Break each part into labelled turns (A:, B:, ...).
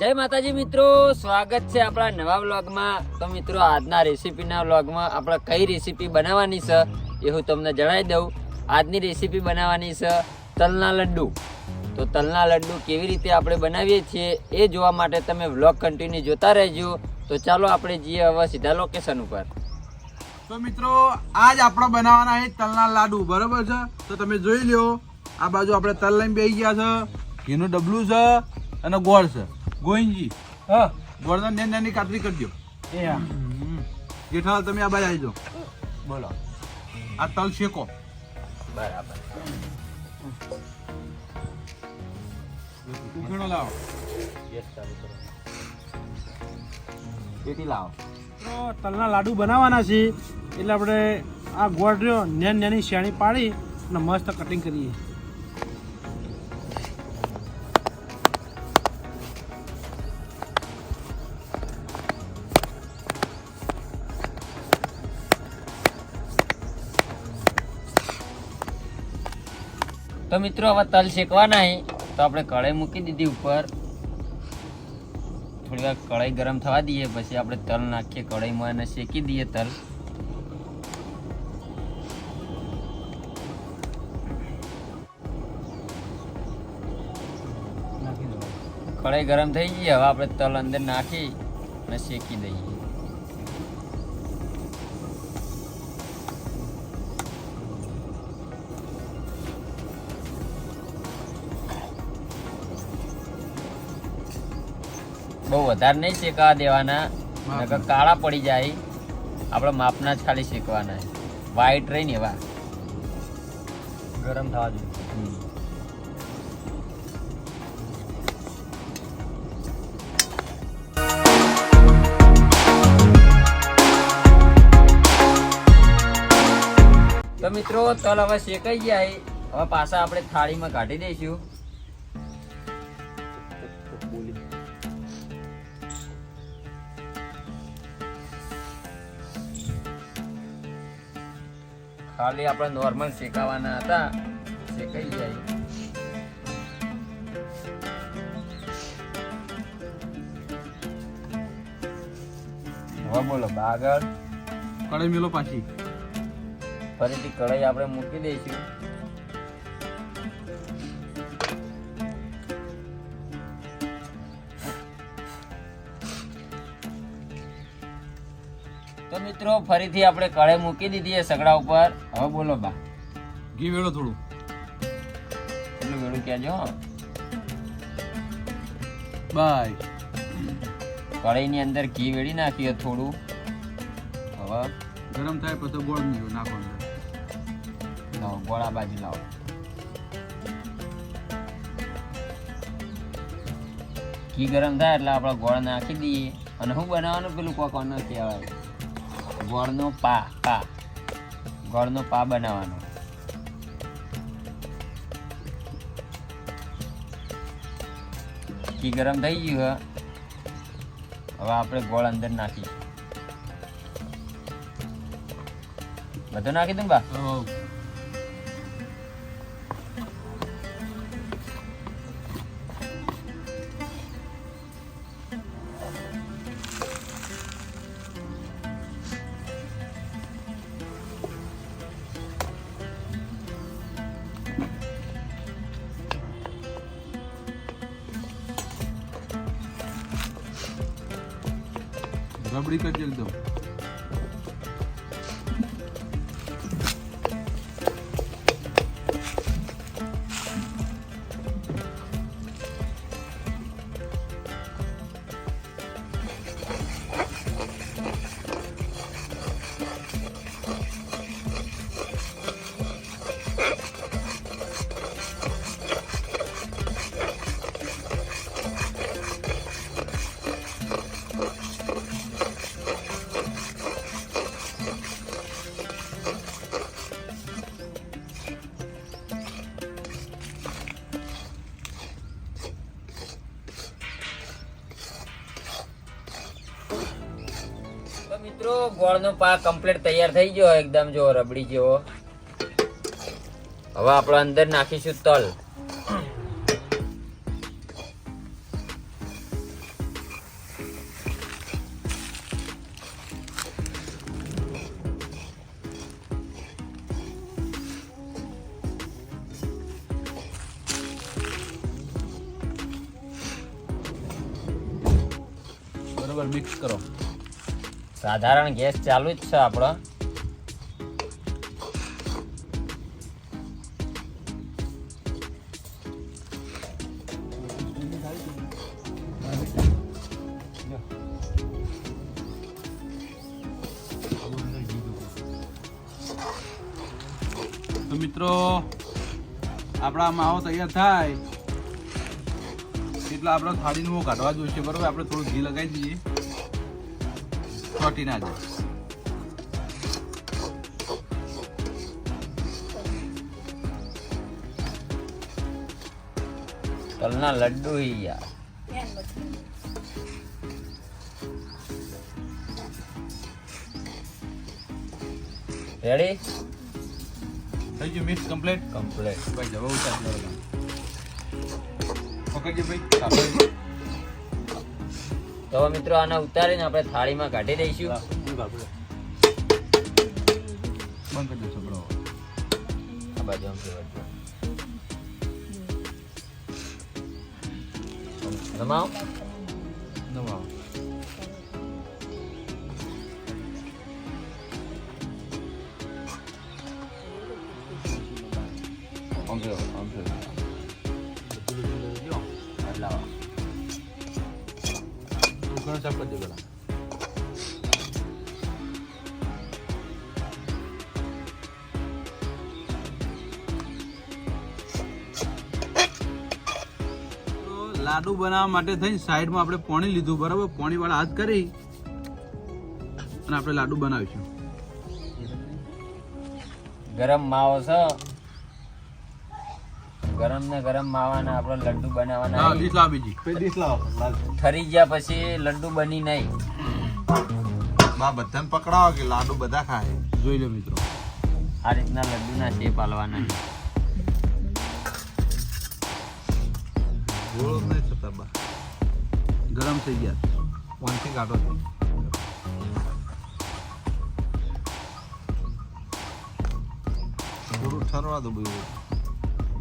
A: જય માતાજી મિત્રો, સ્વાગત છે આપણા નવા વ્લોગમાં. તો મિત્રો, આજના રેસીપીના વ્લોગમાં આપણે કઈ રેસીપી બનાવવાની છે એ હું તમને જણાવી દઉં. આજની રેસીપી બનાવવાની છે તલના લડ્ડુ. તો તલના લડ્ડુ કેવી રીતે આપણે બનાવીએ છીએ એ જોવા માટે તમે વ્લોગ કન્ટિન્યુ જોતા રહેજો. તો ચાલો આપણે જઈએ હવે સીધા લોકેશન ઉપર.
B: તો મિત્રો, આજ આપણે બનાવવાના છે તલના લાડુ, બરોબર છે? તો તમે જોઈ લ્યો, આ બાજુ આપણે તલ લઈને બેસી ગયા છે. ઘીનું ડબલું છે અને ગોળ છે. ગોવિંદજી હા. ગોળના નેન નાની કાતરી કરજો હા. જેઠાલાલ તમે આ બાજુ આવી જાઓ
A: બોલો.
B: આ તલ શેકો.
A: બરાબર.
B: ઉખેડો લાવો.
A: પેટી લાવો.
C: તો તલના લાડુ બનાવવાના છે. એટલે આપણે આ ગોળ રહ્યો નેન નાની શેણી પાડી અને મસ્ત કટિંગ કરીએ.
A: મિત્રો હવે તલ શેકવાના છે તો આપણે કઢાઈ મૂકી દીધી ઉપર. થોડી વાર કઢાઈ ગરમ થવા દઈએ પછી આપણે તલ નાખીએ. કઢાઈમાં અને શેકી દઈએ તલ. કઢાઈ ગરમ થઈ ગઈ. હવે આપણે તલ અંદર નાખી અને શેકી દઈએ. બહુ વધારે નહીં શેકાવા દેવાના. નકર કાળા પડી જાય. આપણે માપના જ ખાલી શેકવાના. વ્હાઈટ રહી ને એવા.
C: ગરમ થવા
A: જોઈએ તો મિત્રો તલ હવે શેકાઈ ગયા હવે પાછા આપણે થાળીમાં કાઢી દઈશું. ખાલી આપણે નોર્મલ શેકાવાના હતા. શેકાઈ જાય હવે બોલો બાગળ
B: કઢાઈ મેલો પાછી.
A: ફરીથી કઢાઈ આપણે મૂકી દઈશું. તો મિત્રો ફરીથી આપણે કઢાઈ મૂકી દીધી છે સગડા ઉપર. હવે બોલો બા.
B: ઘી વેળો થોડું.
A: એટલું વેળું કહેજો હો.
B: બાય.
A: કળાઈની અંદર ઘી વેળી નાખીએ થોડું. હવે
B: ગરમ થાય પછી ગોળ નહીં નાખવાનું.
A: લાવો ગોળા બાજુ લાવો. ઘી ગરમ થાય એટલે આપણે ગોળ નાખી દઈએ. અને શું બનાવવાનું પેલું કોક નથી કહેવાય ગોળનો પા પા. ગોળનો પા બનાવવાનો. ઘી ગરમ થઈ ગયું હવે આપણે ગોળ અંદર નાખીશું બધું નાખી દઉં બા? ગોળનો પાક કમ્પ્લીટ તૈયાર થઈ ગયો, એકદમ જો રબડી જેવો. હવે આપણે અંદર નાખીશું તલ.
B: બરોબર મિક્સ કરો.
A: સાધારણ ગેસ ચાલુ જ છે આપણો.
B: તો મિત્રો, આપણા માવો તૈયાર થાય. એટલે આપણે થાળીનું કાઢવા જોઈશે બરાબર? આપણે થોડું ઘી લગાવી દઈએ. ચોટી ના જાય
A: તલના લડ્ડુ ઈ યાર રેડી
B: થઈ ગયું મિક્સ કમ્પ્લીટ
A: કમ્પ્લીટ
B: ભાઈ જવા ઉતાર બરાબર પકડજે ભાઈ કાપડ.
A: તો મિત્રો આને ઉતારીને આપણે થાળીમાં કાઢી દઈશું. આ બાજુ આમ ફેરવજો.
B: લાડુ બનાવવા માટે થઈને સાઈડમાં આપણે પોણી લીધું બરાબર? પોણી વાળા હાથ કરી અને આપણે લાડુ બનાવીશું.
A: ગરમ માવો છે? ગરમ ને ગરમ માવાના આપણે લડ્ડુ
B: હા
A: બનાવવાના
B: ડીશ લાવ બીજી.
A: ઠરી ગયા પછી લડ્ડુ બની નહીં.
D: માં બધાને પકડાવો કે લાડુ બધા ખાય.
B: જોઈ લો મિત્રો.
A: આ રીતના લડ્ડુના શેપ આલવાના
D: ગોળ નહીં થતા બા
B: ગરમ થઈ ગયા.
D: વાંચી કાઢો છો. થોડું ઠરવા દો બધું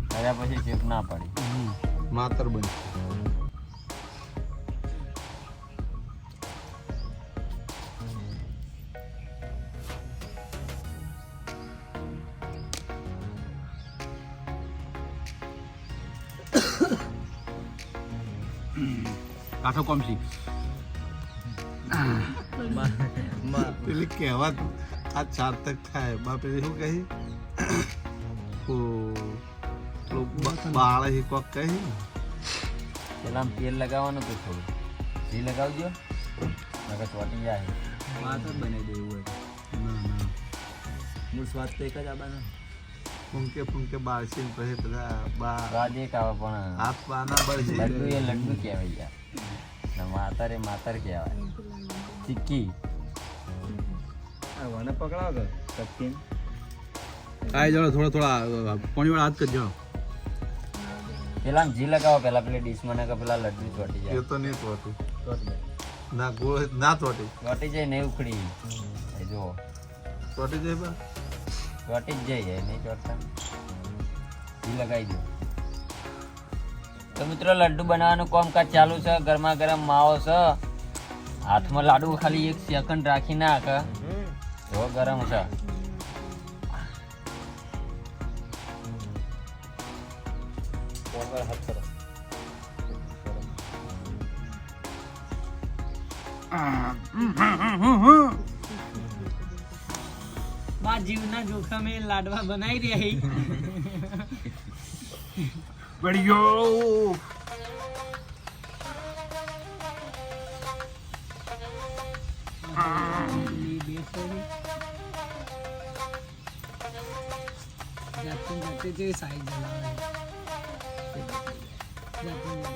A: કર્યા પછી ચેક ના પાડી.
D: માતર બનશે.
B: કાઠો કોમસી.
D: પેલી કહેવત આ સાર્થક થાય. બા પેલી શું કહી? ઓ બાળ હી કોક કહી?
A: પેલા તેલ લગાવવાનું તો થોડું? ઘી લગાવજો. નકર ચોટી જાય.
D: ફૂંકે ફૂંકે બાળશે ને પછી બધા બા
A: રાજે એક આવે પણ
D: હાથ પાના બળશે
A: લડ્ડુ એ લડ્ડુ કહેવાય યાર. ને માતર એ માતર કહેવાય. ચીક્કી.
B: આય જરા થોડા થોડા પાણી વાળા હાથ કરજો
A: પેલા આમ ઘી લગાવો પેલા પેલી ડીશ મને કે પેલા લડ્ડુ ચોટી
D: એ
A: જાય
D: તો નહીં તોતું ના ગોળ ના તોટી
A: ચોટી જાય નહીં ઉખડી. એ જુઓ.
D: તોટી જાય બા
A: ચોટી જ જાય નહીં ચોટતા? ઘી લગાવી દો. તો મિત્રો, લડ્ડુ બનાવવાનું કામકાજ ચાલુ છે, ગરમા ગરમ માવો છે. હાથમાં લાડુ ખાલી એક સેકન્ડ રાખી નાખ. તો ગરમ છે.
E: જીવના જોખમે લાડવા બનાવી રહ્યા
B: બળિયો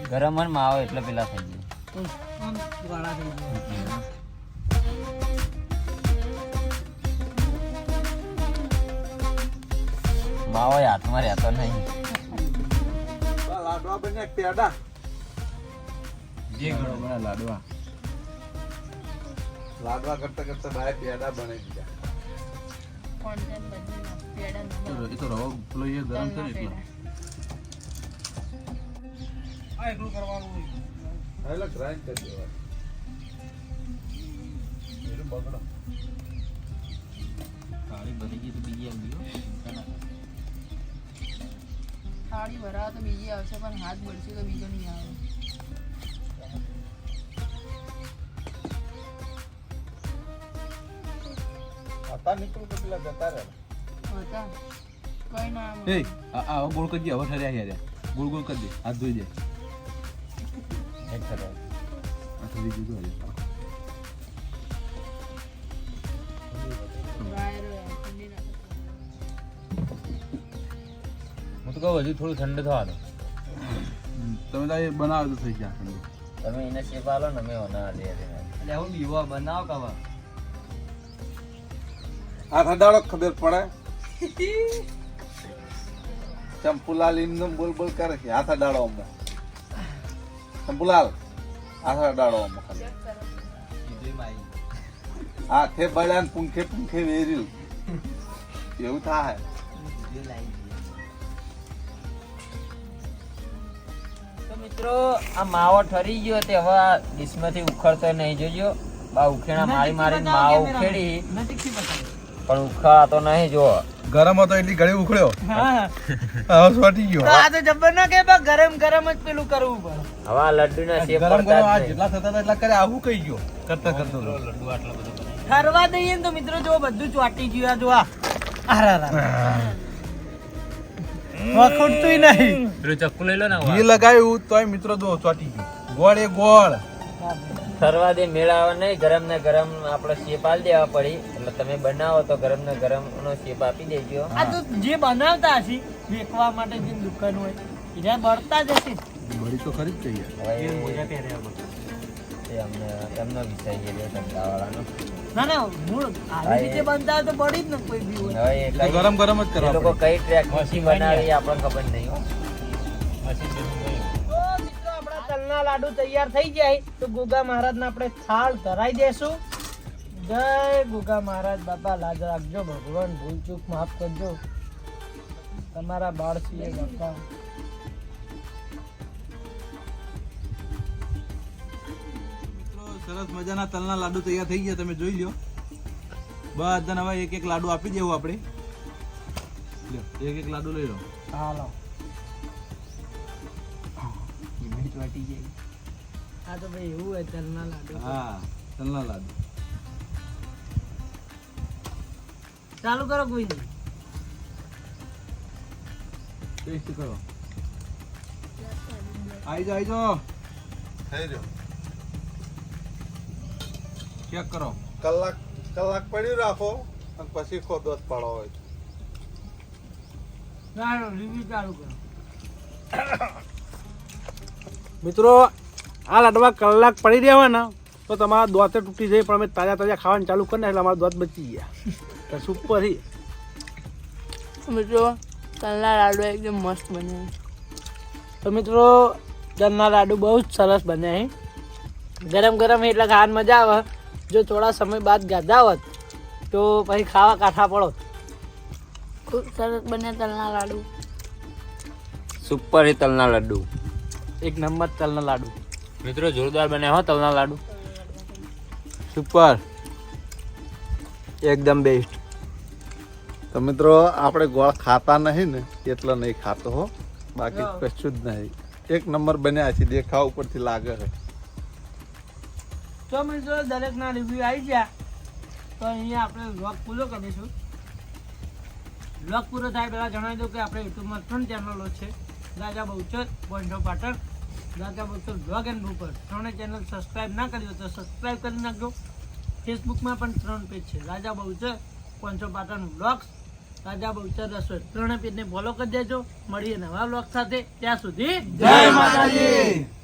A: ગરમ જ માવો એટલે પેલા થઈ
E: આમ વાળા થઈ જાય
A: માવો હાથમાં રહેતો નહીં.
D: બા લાડવા બન્યા પેડા.
B: જે ઘણો બના લાડવા.
D: લાડવા કરતા કરતા બાય પેડા બને ગયા
B: એ તો રવો પેલો એ ગરમ છે ને
C: આ એકલું કરવાનું
D: એટલે ગ્રાઇન્ડ કરી
B: બગડો.
A: ગઈ તો બીજી આવી
F: થાળી ભરાવા તો બીજી આવશે પણ હાથ બળશે તો બીજો નહીં આવે.
D: હતા નીકળું તો પેલા જતા રહે
F: હતા? કઈ ના.
B: એ આ ગોળ કરી દે હવે ઠર્યા યાર ગોળ ગોળ કરી દે હાથ ધોઈ દે.
A: એક કરો
B: આ ઠરી ગયું તો
F: બહાર
A: કહું હજુ થોડું ઠંડુ થવા દો
B: તમે તો એ બનાવો તો થઈ જાય ઠંડુ.
A: તમે એને શેપ આલો ને મેં ઓના લે એટલે હું બીવો બનાવ કવા
D: હાથ અડાડો ખબર પડે? ચંપુલાલ ઇન્દમ બોલ બોલ કરે છે હાથ ડાળો અમો ચંપુલાલ હાથ ડાળો અમો ખાલી હાથે બળ્યા પુંખે પૂંખે પૂંખે વેર્યું. એવું થાય.
A: મિત્રો આ માવો ઠરી ગયો તે હવે ડીશમાંથી ઉખડતો નહીં. જોજો બા ઉખેણા મારી મારી માવો ઉખેડી. પણ ઉખાતો નહીં જો
B: ગરમ હતો એટલી ઘડી ઉખડ્યો.
E: હા
B: હવે સોટી ગયો.
E: આ તો જબર ના કે બા ગરમ ગરમ જ પેલું કરવું પડે.
A: હવે લડ્ડુ ના શેપ
B: ગરમ ગરમ આ જેટલા થતા હતા એટલા કરે આવું કઈ ગયો કરતા કરતો હતો.
E: ઠરવા દઈએ ને તો મિત્રો જો બધું ચોટી ગયું આ જો આ. આરા વખોટતું નહીં.
A: પેલું ચક્કુ લઈ લો ને
B: ઘી લગાવ્યું તોય મિત્રો જો ચોટી ગયું. ગોળ એ ગોળ.
A: ઠરવા દે મેળાવા નહીં. ગરમ ને ગરમ આપણે શેપ આલી દેવા પડી. એટલે તમે બનાવો તો ગરમ ને ગરમ નો શેપ આપી દેજો.
E: આ તો જે બનાવતા હશે વેચવા માટે જે દુકાન હોય એને બળતા જ હશે.
B: બળી તો ખરી જ જઈએ
A: હવે એ અમને એમનો વિષય બે ધંધાવાળાનો.
E: ના ના મૂળ આવી રીતે બનતા તો બળી જ ને કોઈ બી હોય
A: હવે એ
B: તો
A: કઈ-
B: ગરમ ગરમ જ કરવા
A: લોકો કઈ ટ્રેકમાંથી બનાવી આપણને ખબર નહીં હો.
E: તો મિત્રો આપણા તલના લાડુ તૈયાર થઈ જાય. તો ગોગા મહારાજને આપણે થાળ ધરાઈ દેશું. જય ગુગા મહારાજ બાપા લાજ રાખજો ભગવાન ભૂલ ચૂક માફ કરજો. તમારા બાળ છીએ બાપા
B: સરસ મજાના તલના લાડુ તૈયાર થઈ ગયા તમે જોઈ લો બધાને હવે એક એક લાડુ આપી દેવું આપણે. એક એક લાડુ લઈ લો.
E: હાલો. આ તો ભાઈ એવું હોય તલના લાડુ.
B: હા તલના લાડુ.
E: ચાલુ કરો કોઈ નહીં.
B: ટેસ્ટ કરો. આઈ જાઓ આઈ જાઓ.
D: થઈ રહ્યો.
B: ચેક કરો.
D: કલાક કલાક પડ્યું રાખો અને પછી ખોદો પાડો હોય.
E: ના રિવ્યુ ચાલુ કરો.
C: મિત્રો આ લાડવા કલાક પડી રહેવાના તો તમારા દોતે તૂટી જાય પણ અમે તાજા તાજા ખાવાનું ચાલુ કરીને એટલે અમારા દોત બચી ગયા. તો સુપર હી
F: મિત્રો તલના લાડુ એકદમ મસ્ત બને
E: તો મિત્રો તલના લાડુ બહુ જ સરસ બન્યા છે. ગરમ ગરમ એટલે ખાવાની મજા આવે. જો થોડા સમય બાદ ગાધા હોત તો પછી ખાવા કાઠા પડો.
F: ખૂબ સરસ બન્યા તલના લાડુ.
A: સુપર હી તલના લાડુ.
C: એક નંબર તલના લાડુ.
A: મિત્રો જોરદાર બન્યા હો તલના લાડુ.
B: સુપર. એકદમ બેસ્ટ
D: તો મિત્રો આપણે ગોળ ખાતા નહીં ને એટલે નહીં ખાતો હો. બાકી કશું જ નહીં. એક નંબર બન્યા છે દેખાવ ઉપરથી લાગે છે.
E: તો મિત્રો દરેકના રિવ્યુ આવી ગયા. તો અહીંયા આપણે વ્લોગ પૂરો કરીશું. વ્લોગ પૂરો થાય પહેલાં જણાવી દઉં કે આપણે યુટ્યુબમાં ત્રણ ચેનલો છે. Raja Bahuchar point Patan. Raja Bahuchar blog and ઉપર ત્રણેય ચેનલ સબસ્ક્રાઈબ ના કરી તો સબસ્ક્રાઈબ કરી નાખજો. ફેસબુકમાં પણ ત્રણ પેજ છે. રાજા બહુચર પોઈન્ટ પાટણ બ્લોગ્સ રાજા બહુચર રસોઈ. ત્રણેય પેજને ફોલો કરી દેજો. મળીએ નવા બ્લોગ સાથે. ત્યાં સુધી
B: જય માતાજી!